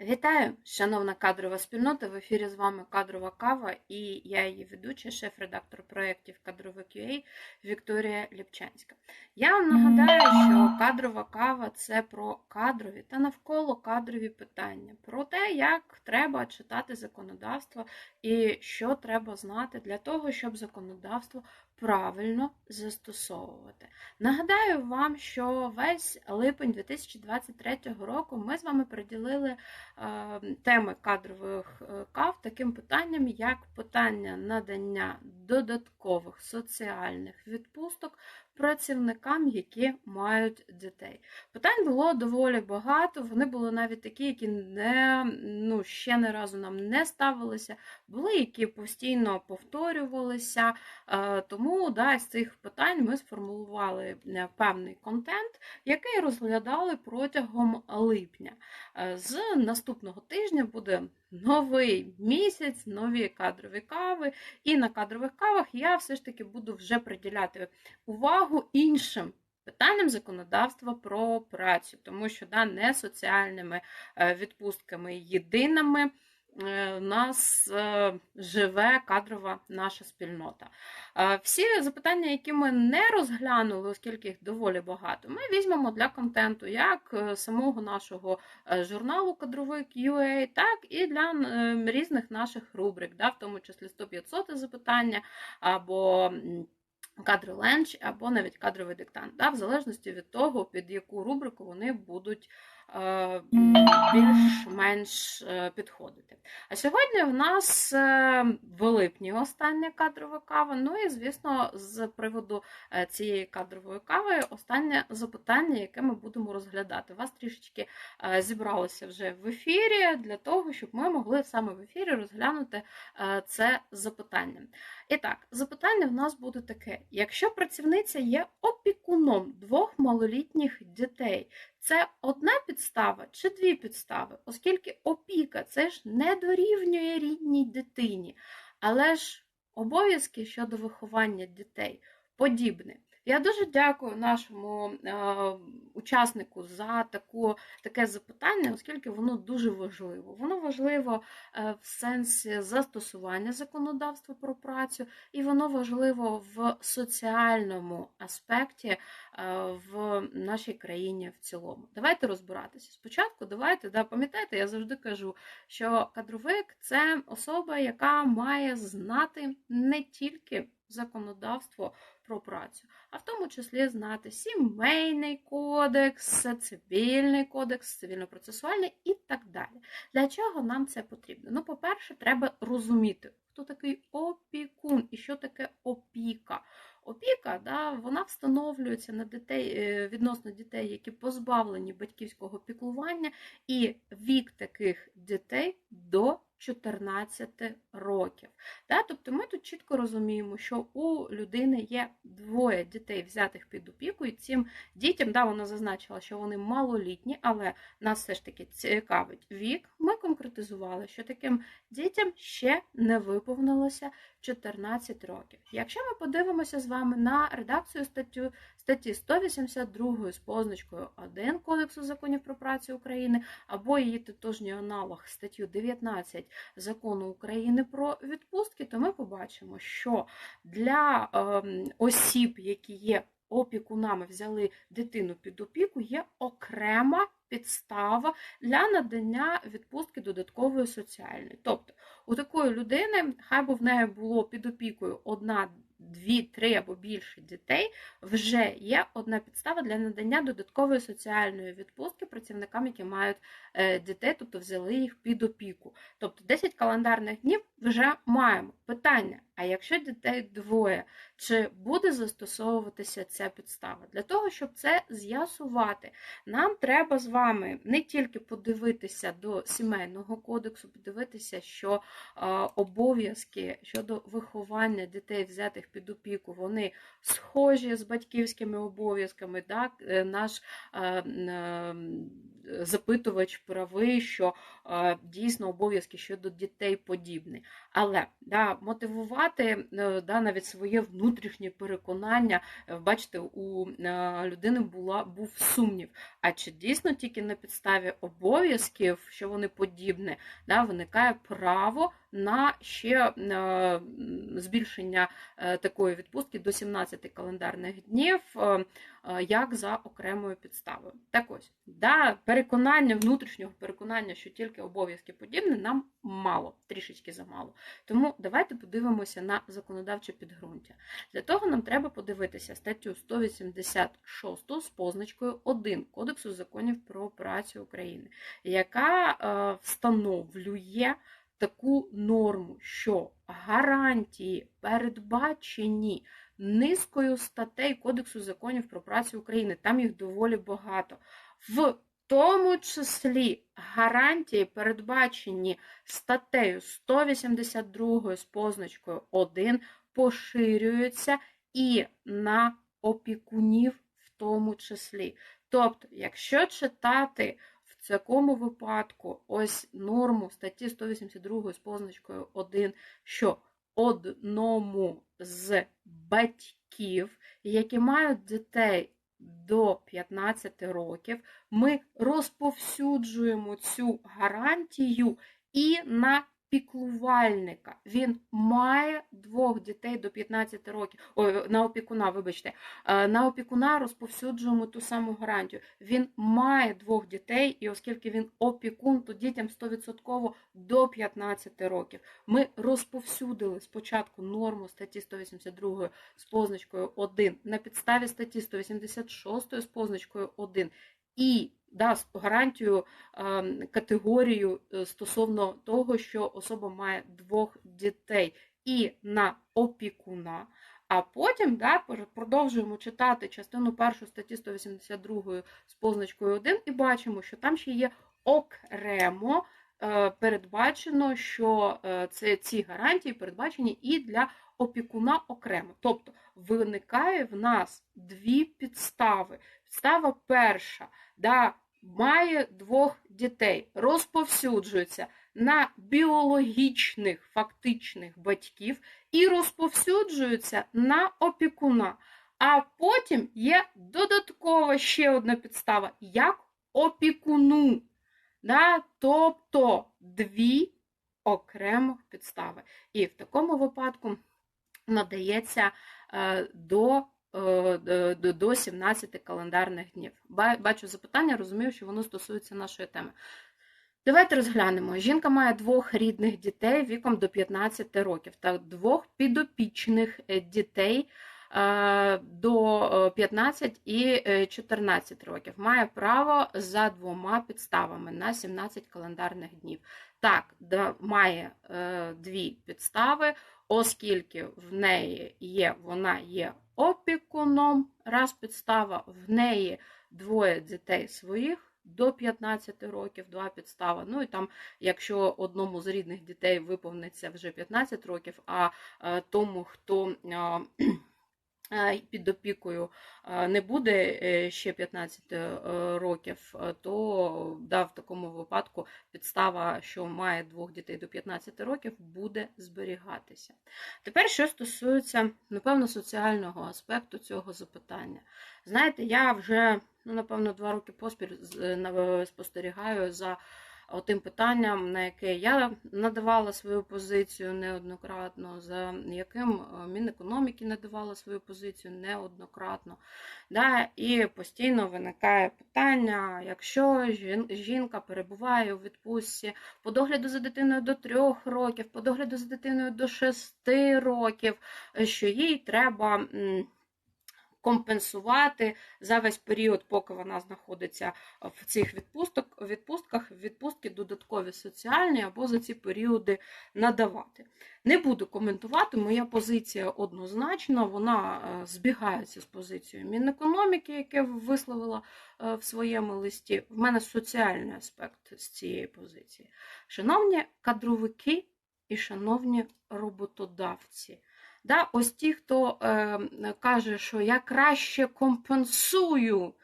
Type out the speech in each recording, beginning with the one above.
Вітаю, шановна кадрова спільнота. В ефірі з вами кадрова кава і я її ведуча, шеф-редактор проєктів Кадрове QA Вікторія Ліпчанська. Я вам нагадаю, що кадрова кава це про кадрові та навколо кадрові питання, про те, як треба читати законодавство і що треба знати для того, щоб законодавство правильно застосовувати. Нагадаю вам, що весь липень 2023 року ми з вами приділили теми кадрових е, кав таким питанням, як питання надання додаткових соціальних відпусток працівникам, які мають дітей. Питань було доволі багато. Вони були навіть такі, які не ну ще не разу нам не ставилися, були які постійно повторювалися. Е, тому да, з цих питань ми сформулювали е, певний контент, який розглядали протягом липня. Е, з наступного тижня буде новий місяць, нові кадрові кави. І на кадрових кавах я все ж таки буду вже приділяти увагу іншим. Питанням законодавства про працю, тому що да, не соціальними е, відпустками єдиними нас е, живе кадрова наша спільнота. Е, всі запитання, які ми не розглянули, оскільки їх доволі багато, ми візьмемо для контенту як самого нашого журналу кадровий QA, так і для різних наших рубрик, да, в тому числі 100-500 запитання або кадровий ленч, або навіть кадровий диктант, да, в залежності від того, під яку рубрику вони будуть. Е, більш-менш е, підходити. А сьогодні в нас е, в липні остання кадрова кава. Ну і, звісно, з приводу цієї кадрової кави останнє запитання, яке ми будемо розглядати. Вас трішечки зібралося вже в ефірі для того, щоб ми могли саме в ефірі розглянути це запитання. І так, запитання в нас буде таке: якщо працівниця є опікуном двох малолітніх дітей, це одна підстава чи дві підстави, оскільки опіка це ж не дорівнює рідній дитині, але ж обов'язки щодо виховання дітей подібні. Я дуже дякую нашому е, учаснику за таку, таке запитання, оскільки воно дуже важливо. Воно важливо е, в сенсі застосування законодавства про працю, і воно важливо в соціальному аспекті е, в нашій країні в цілому. Давайте розбиратися. Спочатку давайте да, пам'ятаєте, я завжди кажу, що кадровик це особа, яка має знати не тільки законодавство про працю, а в тому числі знати сімейний кодекс, цивільний кодекс, цивільно-процесуальний і так далі. Для чого нам це потрібно? Ну, по-перше, треба розуміти, хто такий опікун і що таке опіка. Опіка да, вона встановлюється на дітей е, відносно дітей, які позбавлені батьківського піклування, і вік таких дітей до 14 років. Тобто ми тут чітко розуміємо, що у людини є двоє дітей, взятих під опіку, і цим дітям да, вона зазначила, що вони малолітні, але нас все ж таки цікавить вік. Ми конкретизували, що таким дітям ще не виповнилося 14 років. Якщо ми подивимося з вами на редакцію статтю, статті 182 з позначкою 1 Кодексу законів про працю України, або її тотожній аналог статтю 19 закону України про відпустки, то ми побачимо, що для ем, осіб, які є опікунами, взяли дитину під опіку, є окрема підстава для надання відпустки додаткової соціальної. Тобто у такої людини, хай би в неї було під опікою одна дві, три або більше дітей, вже є одна підстава для надання додаткової соціальної відпустки працівникам, які мають е, дітей, тобто взяли їх під опіку. Тобто 10 календарних днів вже маємо. Питання: а якщо дітей двоє, чи буде застосовуватися ця підстава? Для того, щоб це з'ясувати, нам треба з вами не тільки подивитися до сімейного кодексу, подивитися, що е, обов'язки щодо виховання дітей, взятих під опіку, вони схожі з батьківськими обов'язками. Так? Е, наш е, запитувач правий, що дійсно обов'язки щодо дітей подібні. Але да, мотивувати да, навіть своє внутрішнє переконання. Е, Бачите, у е, людини була, був сумнів. А чи дійсно тільки на підставі обов'язків, що вони подібні, да, виникає право на ще е, збільшення е, такої відпустки до 17 календарних днів, е, як за окремою підставою. Так ось, да, переконання, внутрішнього переконання, що тільки обов'язки подібні, нам мало, трішечки замало. Тому давайте подивимося на законодавче підґрунтя. Для того нам треба подивитися статтю 186 з позначкою 1 Кодексу законів про працю України, яка встановлює таку норму, що гарантії передбачені низкою статей Кодексу законів про працю України. Там їх доволі багато. В тому числі гарантії передбачені статтею 182 з позначкою 1 поширюються і на опікунів в тому числі. Тобто, якщо читати в такому випадку ось норму статті 182 з позначкою 1, що одному з батьків, які мають дітей до 15 років, ми розповсюджуємо цю гарантію і на піклувальника. Він має двох дітей до 15 років. Ой, на опікуна, вибачте, Е, на опікуна розповсюджуємо ту саму гарантію. Він має двох дітей, і оскільки він опікун, то дітям 100% до 15 років. Ми розповсюдили спочатку норму статті 182 з позначкою 1 на підставі статті 186 з позначкою 1 і да, з гарантію ем, категорію е, стосовно того, що особа має двох дітей і на опікуна. А потім да, продовжуємо читати частину першу статті 182 з позначкою 1 і бачимо, що там ще є окремо е, передбачено, що е, це, ці гарантії передбачені і для опікуна окремо. Тобто виникає в нас дві підстави. Підстава перша, да, має двох дітей, розповсюджується на біологічних фактичних батьків і розповсюджується на опікуна. А потім є додаткова ще одна підстава, як опікуну. Да? Тобто дві окремих підстави. І в такому випадку надається е, до, до, до 17 календарних днів. Бачу запитання, розумію, що воно стосується нашої теми. Давайте розглянемо. Жінка має двох рідних дітей віком до 15 років та двох підопічних е, дітей е, до е, 15 і е, 14 років. Має право за двома підставами на 17 календарних днів. Так, має е, дві підстави, оскільки в неї є, вона є опікуном, раз підстава, в неї двоє дітей своїх до 15 років, два підстава. Ну і там, якщо одному з рідних дітей виповниться вже 15 років, а е, тому, хто е, е, під опікою е, не буде е, ще 15 е, років, е, то да, в такому випадку підстава, що має двох дітей до 15 років, буде зберігатися. Тепер, що стосується, напевно, соціального аспекту цього запитання. Знаєте, я вже, ну, напевно, два роки поспіль спостерігаю за тим питанням, на яке я надавала свою позицію неоднократно, за яким е, Мінекономіки надавала свою позицію неоднократно. Да, і постійно виникає питання, якщо жінка перебуває у відпустці по догляду за дитиною до трьох років, по догляду за дитиною до шести років, е, що їй треба. Компенсувати за весь період, поки вона знаходиться в цих відпусток, відпустках, відпустки додаткові соціальні або за ці періоди надавати. Не буду коментувати, моя позиція однозначна, вона е, збігається з позицією Мінекономіки, яке висловила е, в своєму листі. В мене соціальний аспект з цієї позиції. Шановні кадровики і шановні роботодавці. Да, ось ті, хто е, каже, що я краще компенсую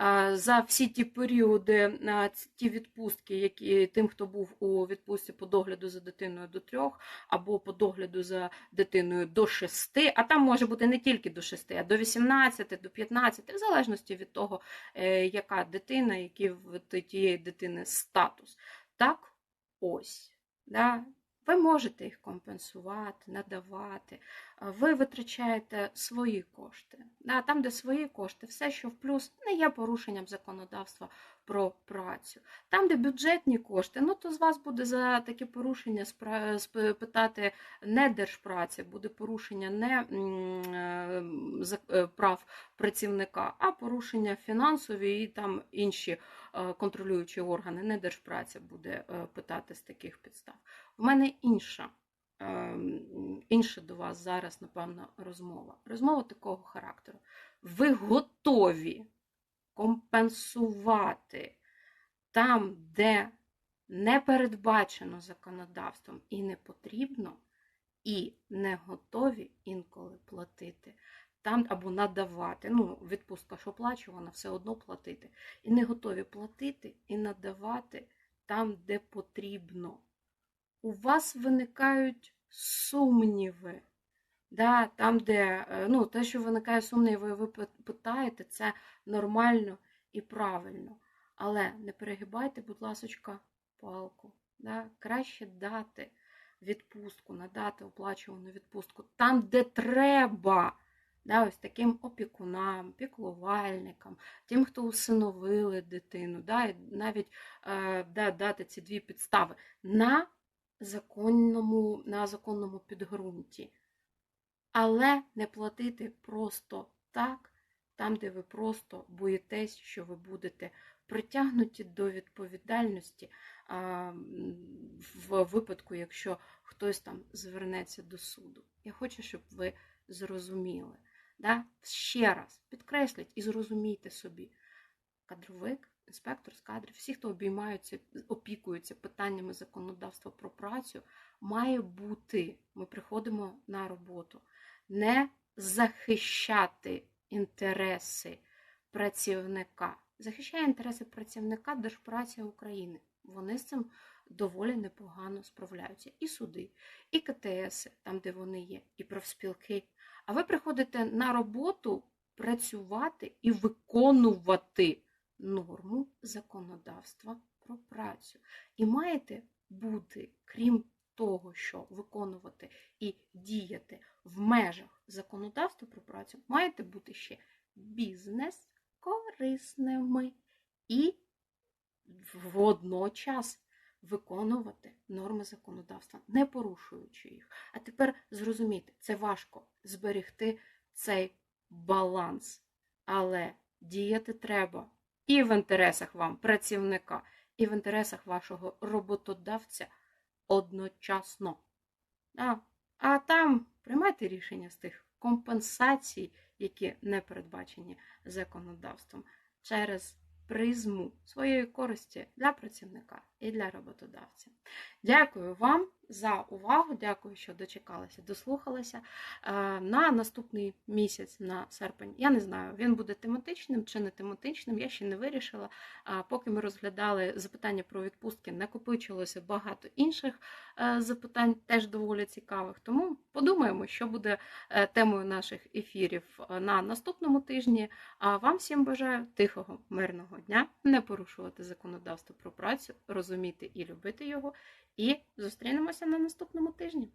е, за всі ті періоди, е, ті відпустки, які тим, хто був у відпустці по догляду за дитиною до трьох, або по догляду за дитиною до шести, а там може бути не тільки до шести, а до 18, до 15, в залежності від того, е, яка дитина, який в тієї дитини статус. Так, ось. Да? Ви можете їх компенсувати, надавати. Ви витрачаєте свої кошти. Там, де свої кошти, все, що в плюс, не є порушенням законодавства про працю. Там, де бюджетні кошти, ну то з вас буде за такі порушення питати не держпраці, буде порушення не е, е, прав працівника, а порушення фінансові і там інші е, контролюючі органи, не держпраця буде питати з таких підстав. У мене інша, інша до вас зараз, напевно, розмова. Розмова такого характеру. Ви готові компенсувати там, де не передбачено законодавством і не потрібно, і не готові інколи платити там або надавати. Ну, відпустка ж оплачувана, все одно платити. І не готові платити і надавати там, де потрібно. У вас виникають сумніви. Да, там, де е, ну, те, що виникає сумніви, ви пи- питаєте, це нормально і правильно. Але не перегибайте, будь ласочка, палку. Да? Краще дати відпустку, надати оплачувану відпустку там, де треба. Да, ось таким опікунам, піклувальникам, тим, хто усиновили дитину, да, і навіть е, да, дати ці дві підстави на законному, на законному підґрунті. Але не платити просто так, там, де ви просто боїтесь, що ви будете притягнуті до відповідальності в випадку, якщо хтось там звернеться до суду. Я хочу, щоб ви зрозуміли. Да? Ще раз підкресліть і зрозумійте собі. Кадровик, інспектор з кадрів, всі, хто обіймаються, опікуються питаннями законодавства про працю, має бути. Ми приходимо на роботу не захищати інтереси працівника. Захищає інтереси працівника Держпраця України. Вони з цим доволі непогано справляються. І суди, і КТС, там, де вони є, і профспілки. А ви приходите на роботу працювати і виконувати норму законодавства про працю. І маєте бути, крім того, що виконувати і діяти в межах законодавства про працю, маєте бути ще бізнес корисними і водночас виконувати норми законодавства, не порушуючи їх. А тепер зрозумійте, це важко зберегти цей баланс, але діяти треба і в інтересах вам працівника, і в інтересах вашого роботодавця одночасно. А, а там приймайте рішення з тих компенсацій, які не передбачені законодавством, через призму своєї користі для працівника і для роботодавця. Дякую вам за увагу. Дякую, що дочекалися, дослухалися. Е, На наступний місяць, на серпень, я не знаю, він буде тематичним чи не тематичним, я ще не вирішила. Поки ми розглядали запитання про відпустки, накопичилося багато інших е, запитань, теж доволі цікавих. Тому подумаємо, що буде е, темою наших ефірів на наступному тижні. А вам всім бажаю тихого, мирного дня, не порушувати законодавство про працю, розуміти і любити його. І зустрінемося на наступному тижні.